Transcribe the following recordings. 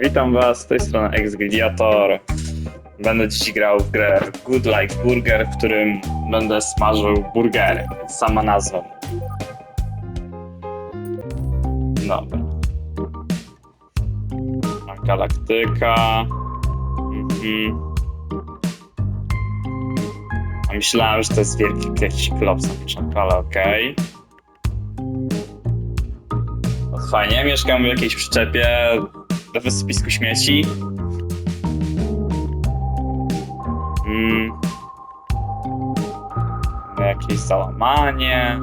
Witam was, z tej strony Exgradiator. Będę dziś grał w grę Good Like Burger, w którym będę smażył burgery. Sama nazwa. Dobra. Galaktyka. Mhm. A myślałem, że to jest wielki jakiś klops na początku, ale okej. No Fajnie, mieszkam w jakiejś przyczepie na wysypisku śmieci. Mm. Jakieś załamanie.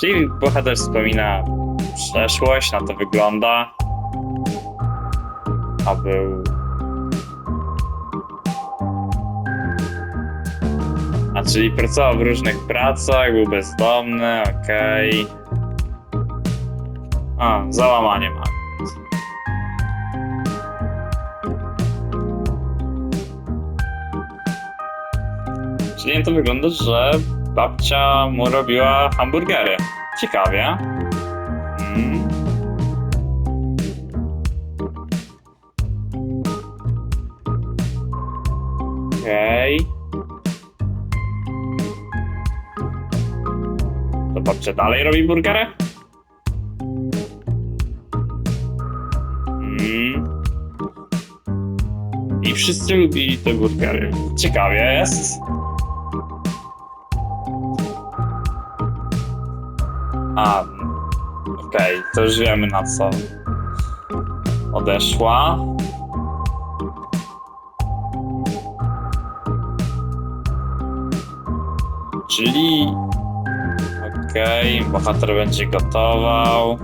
Czyli bohater wspomina przeszłość, na to wygląda. A był. A czyli pracował w różnych pracach, był bezdomny, okej. A, załamanie ma. Czyli to wygląda, że babcia mu robiła hamburgery. Ciekawie. Mm. Okej. To babcia dalej robi burgery? Wszyscy lubili te burgery. Ciekawie jest. A, okej, to już wiemy na co odeszła. Czyli, okej, bohater będzie gotował.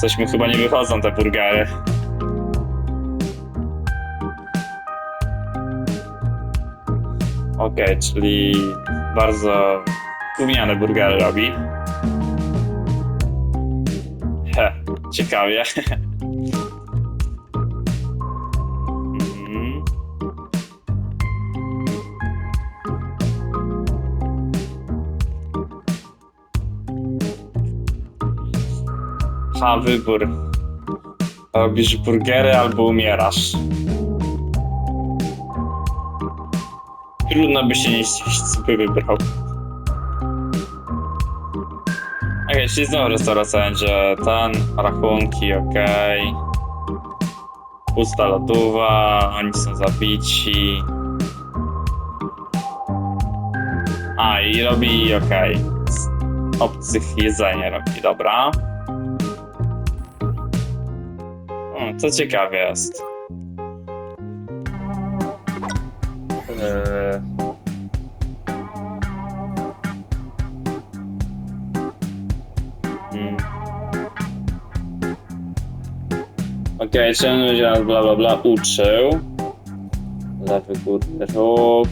Coś mu chyba nie wychodzą te burgery. Okej, czyli bardzo gówniane burgery robi. He, ciekawie. Ha, wybór. Robisz burgery albo umierasz. Trudno by się nie zdziwić, co by wybrał. Okej, czyli znowu restauracja będzie ten, rachunki, okej. Pusta lodowa, oni są zabici. A, i robi, okej. Z obcych jedzenie robi, dobra. O, to ciekawe jest. Eee. Okej, czy on będzie nas bla bla bla uczył? Lewy górny róg.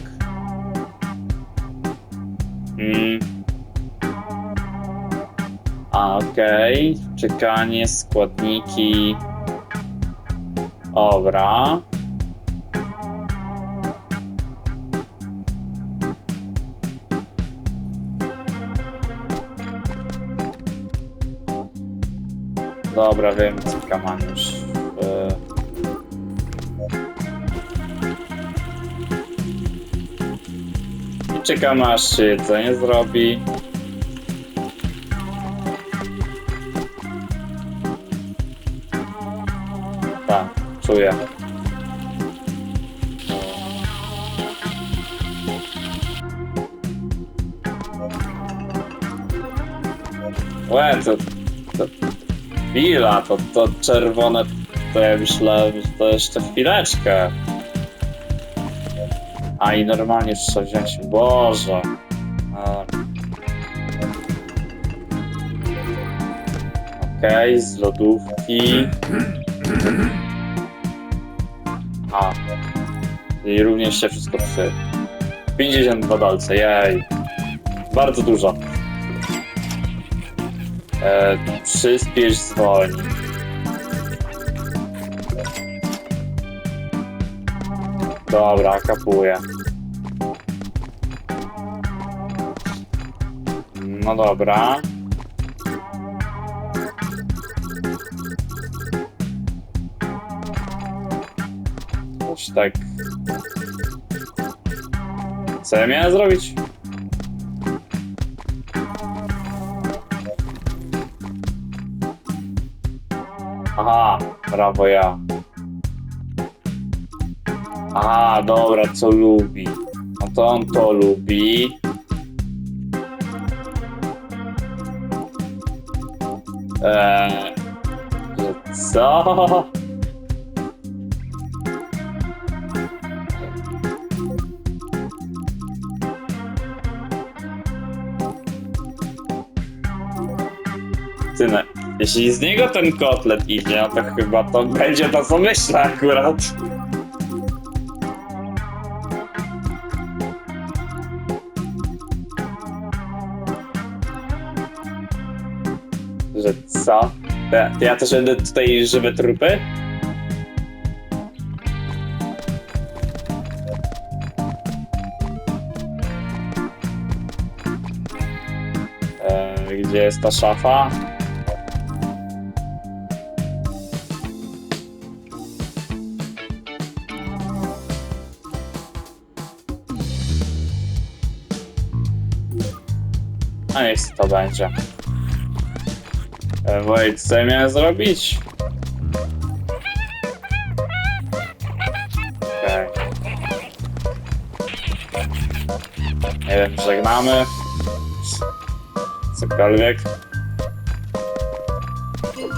Hmm. A, okej. Czekanie, składniki. Dobra. Dobra, wiem, co mam już. E, I czekam aż się jedzenie zrobi. Czuję. Łe, to, to Chwila, to, to czerwone, to ja myślałem, że to jeszcze chwileczkę. A i normalnie trzeba wziąć, Boże. A. Okej, z lodówki. A. I również się wszystko przy. 52 dolce, jej. Bardzo dużo. E, przyspiesz zwolni. Dobra, kapuję. No dobra. Tak. Co ja miałem zrobić? Aha, brawo ja. Aha, dobra, co lubi. No to on to lubi. Eee, co? Jeśli z niego ten kotlet idzie, to chyba to będzie to, co myślę akurat. Że co? Ja, ja też będę tutaj żywe trupy? E, gdzie jest ta szafa? A niech to będzie. E, Wait, co miałem zrobić? Okej. Nie wiem, żegnamy. Cokolwiek.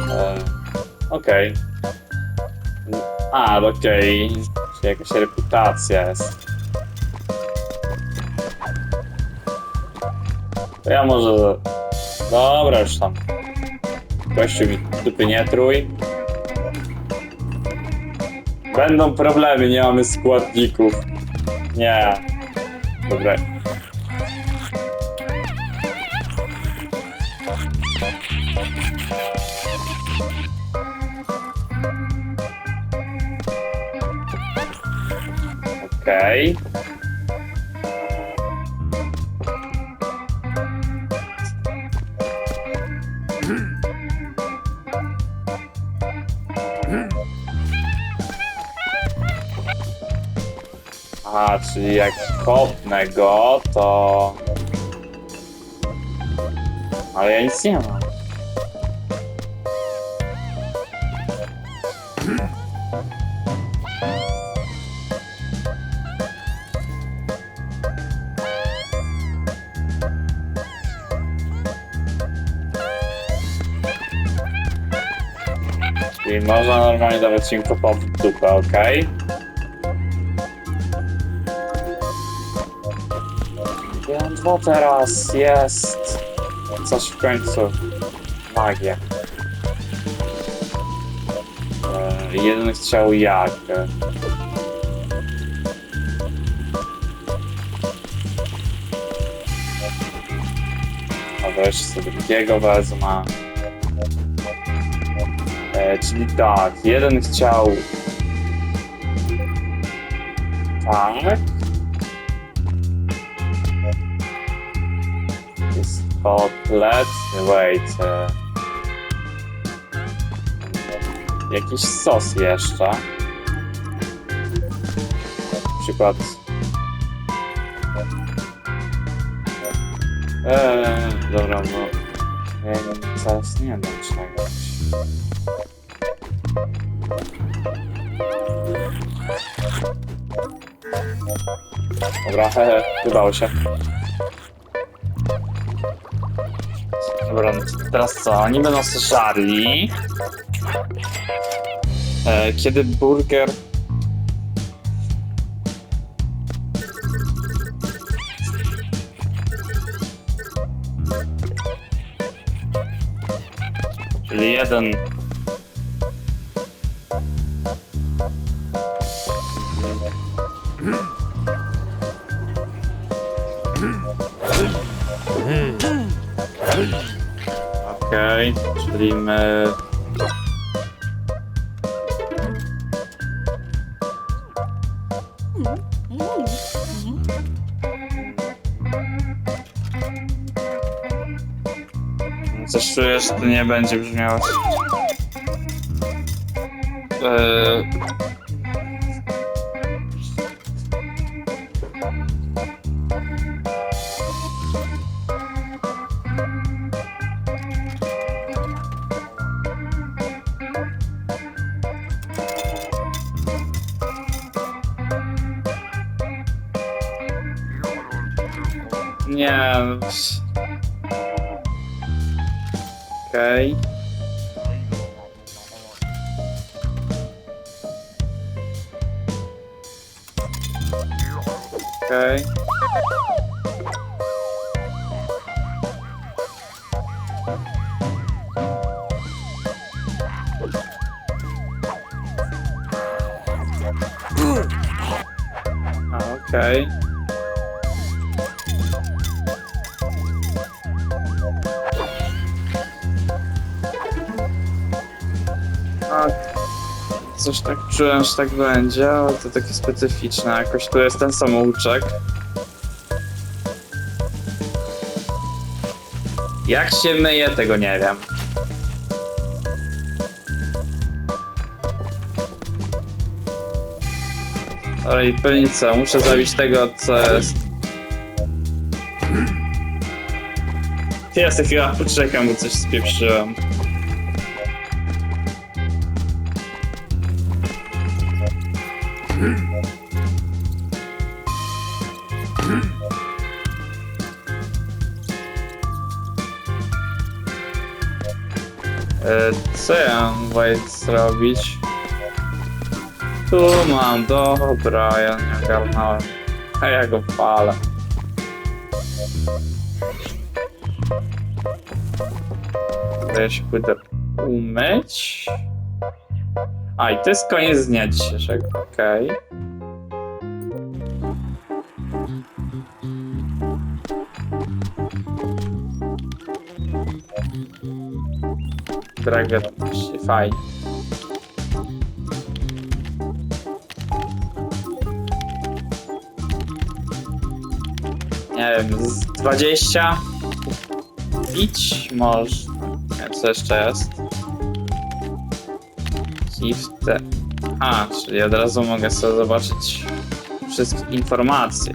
E, Okej. A, okej. Czyli jakaś reputacja jest. Ja może... Dobra, już tam. Gościu mi dupy nie trój. Będą problemy, nie mamy składników. Nie. Dobra. Okej. A, czyli jak kopnę go, to... Ale ja nic nie mam. Czyli można normalnie dawać im kopa w dupę, okej? Ja dwa teraz, jest. Coś w końcu. Magia. E, jeden chciał jak. A wreszcie sobie drugiego wezmę. E, czyli tak, jeden chciał. Tak. Jest kotlet. Wait. Jakiś sos jeszcze. Na przykład. Eee, dobra, no. Ja zaraz nie wiem czegoś. Dobra, hehe, udało się. Dobra, teraz co? Oni będą żarli. E, kiedy burger... Czyli jeden... Okej, czyli my... Coś czuję, że to nie będzie brzmiało. Eee... Okej. A, coś tak czułem, że tak będzie, ale to takie specyficzne. Jakoś tu jest ten samouczek. Jak się myje, tego nie wiem. Ale i muszę zabić tego, co jest... Sobie chyba poczekam, bo coś spieprzyłem. Co ja mam Wojt zrobić? Tu mam, dobra, ja nie ogarnąłem. A ja go palę. Ja się pójdę umyć. A, i to jest koniec dnia dzisiejszego, okej. Dragon, fajnie. Nie wiem, z 20? Pić może. Nie, co jeszcze jest? Gifte. A, czyli od razu mogę sobie zobaczyć wszystkie informacje.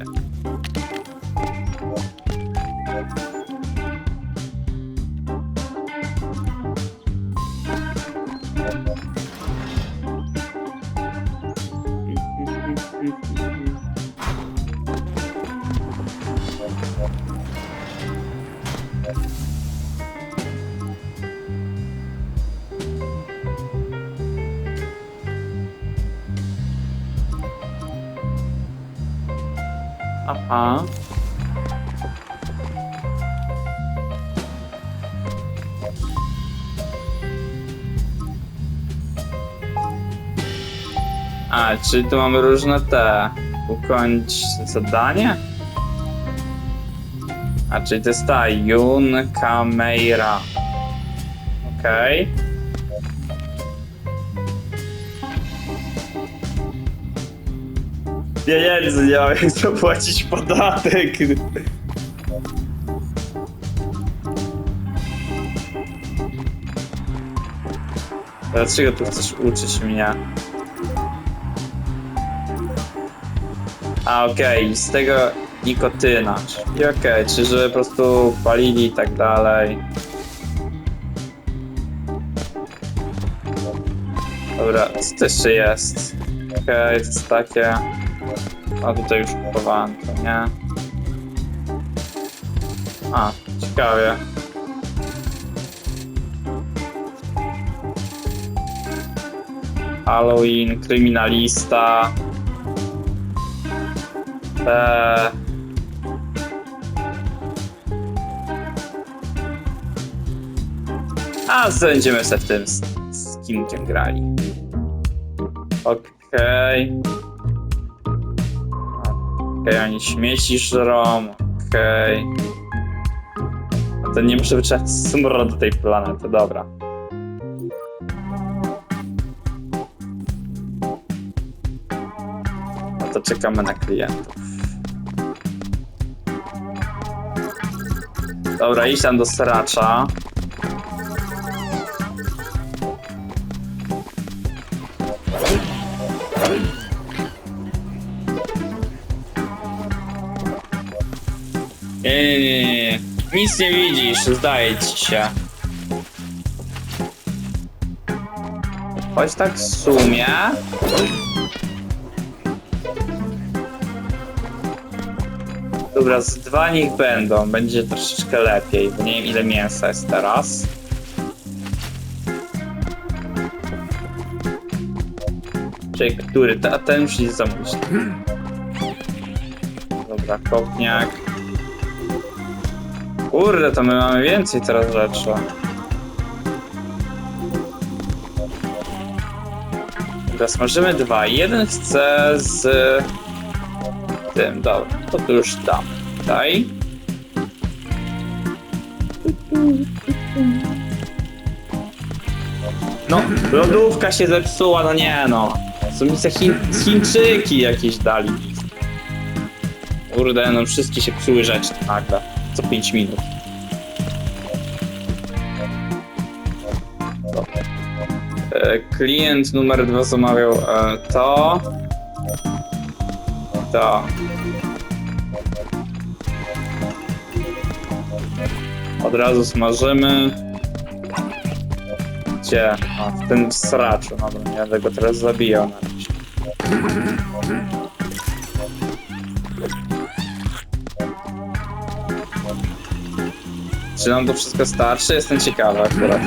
A, czyli tu mamy różne te. Ukończ zadanie? A, czyli to jest ta Yun Kameira. Okej. Pieniędzy nie mam jak zapłacić podatek. Dlaczego tu chcesz uczyć mnie? A okej, z tego nikotyna. Czyli okej, czyli że po prostu palili i tak dalej. Dobra, co to jeszcze jest? Okej, to jest takie. A tutaj już kupowałem to, nie? A, ciekawie. Halloween, kryminalista. Eee... A będziemy sobie w tym z, z Kimkiem grali. Okej. Okej, oni śmieci żrą. Okej. No to nie muszę wyczerpać smro do tej planety, dobra. No to czekamy na klientów. Dobra, idź tam do seracza. Nie, nie, nie. Nic nie widzisz, zdaje ci się. Choć tak w sumie... Dobra, z dwa niech będą, będzie troszeczkę lepiej, bo nie wiem ile mięsa jest teraz. Czyli który? Ta, ten się zamówić. Dobra, kopniak. Kurde, to my mamy więcej teraz rzeczy. Dobra, smażymy dwa. Jeden chce z tym, dobra, to tu już dam. Daj. No, lodówka się zepsuła, no nie no. Co mi se Chin Chińczyki jakieś dali. Kurde, no wszystkie się psuły rzeczy nagle. Co 5 minut. E, Klient numer dwa zamawiał e, to. To. Od razu smażymy. Gdzie? A, w tym sraczu. Dobra, nie będę go teraz zabijał. Czy nam to wszystko starczy? Jestem ciekawy akurat.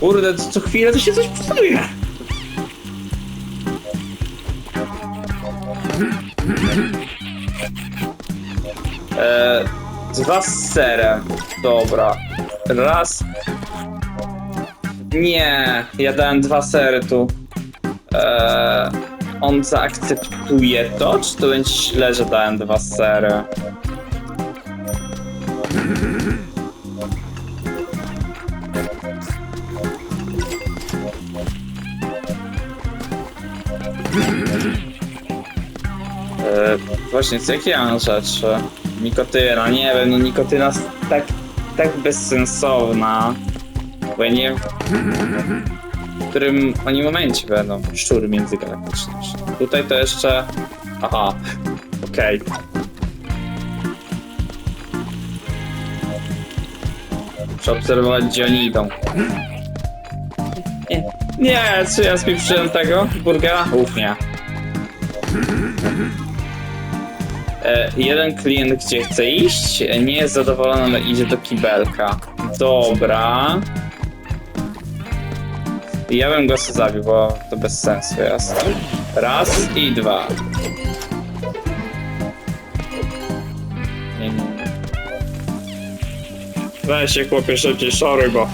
Kurde, co, co chwilę to się coś psuje. E, dwa z serem. Dobra. Raz. Nie, ja dałem dwa sery tu. E, on zaakceptuje to, czy to będzie źle, że dałem dwa sery? E, właśnie, co jakie ja mam rzeczy? Nikotyna, nie wiem, no nikotyna jest tak, tak bezsensowna. Bo ja nie wiem, w którym oni momencie będą szczury międzygalaktyczne. Tutaj to jeszcze... Aha, okej. Muszę obserwować, gdzie oni idą. Nie, nie, czy ja spieprzyłem tego burgera? Uf, nie. E, jeden klient gdzie chce iść, nie jest zadowolony, ale idzie do kibelka. Dobra. Ja bym go sobie zabił, bo to bez sensu jest. Raz i dwa. Weź się chłopie szybciej, szoruj, bo...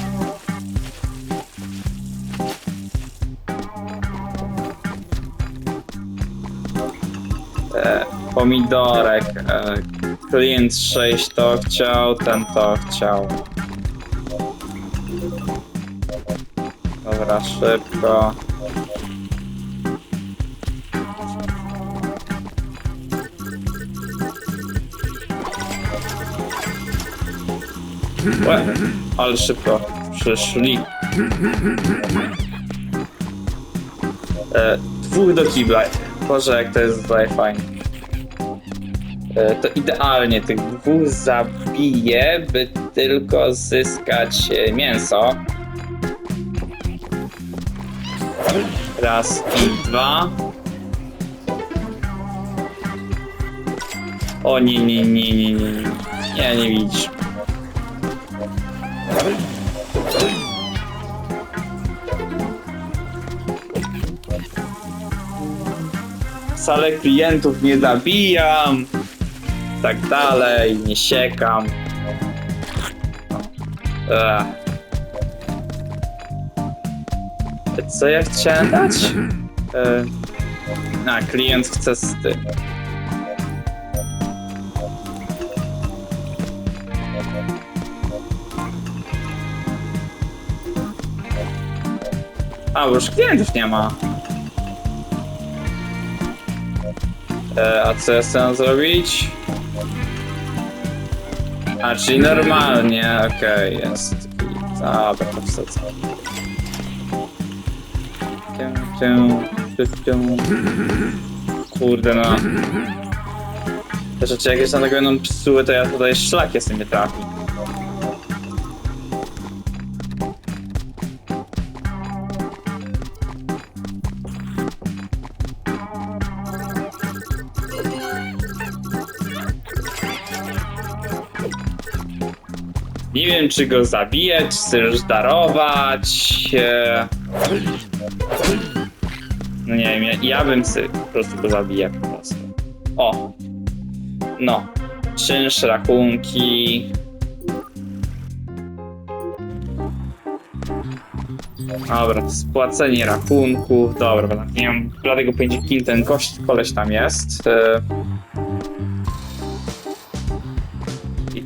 pomidorek. E, klient 6 to chciał, ten to chciał. Dobra, szybko. Łe, ale szybko przyszli. E, dwóch do kibla. Boże, jak to jest tutaj fajnie. E, to idealnie tych dwóch zabiję, by tylko zyskać e, mięso. Raz i dwa. O nie, nie, nie, nie, nie. Nie, nie widzisz. Wcale klientów nie zabijam. Tak dalej, nie siekam. Ech. Co ja chciałem dać? A, klient chce z tym. A, bo już klientów nie ma. E, a co ja chcę zrobić? A, czyli normalnie, okej, jest. Dobra, to wsadzę. Cię, cię, cię, cię. Kurde no. Te jak jeszcze tak będą psuły, to ja tutaj szlak jest nie trafi. Wiem, czy go zabijać, czy też darować. e, No nie wiem, ja, ja bym sobie po prostu go zabijał po prostu. O! No. Czynsz, rachunki. Dobra, spłacenie rachunków. Dobra, bo nie mam bladego pojęcia, kim ten gość, koleś tam jest. E,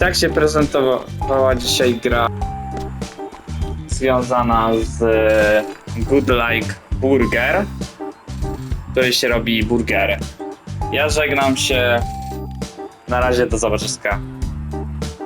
tak się prezentowała dzisiaj gra związana z e, Good Like Burger, który się robi burgery. Ja żegnam się. Na razie do zobaczenia.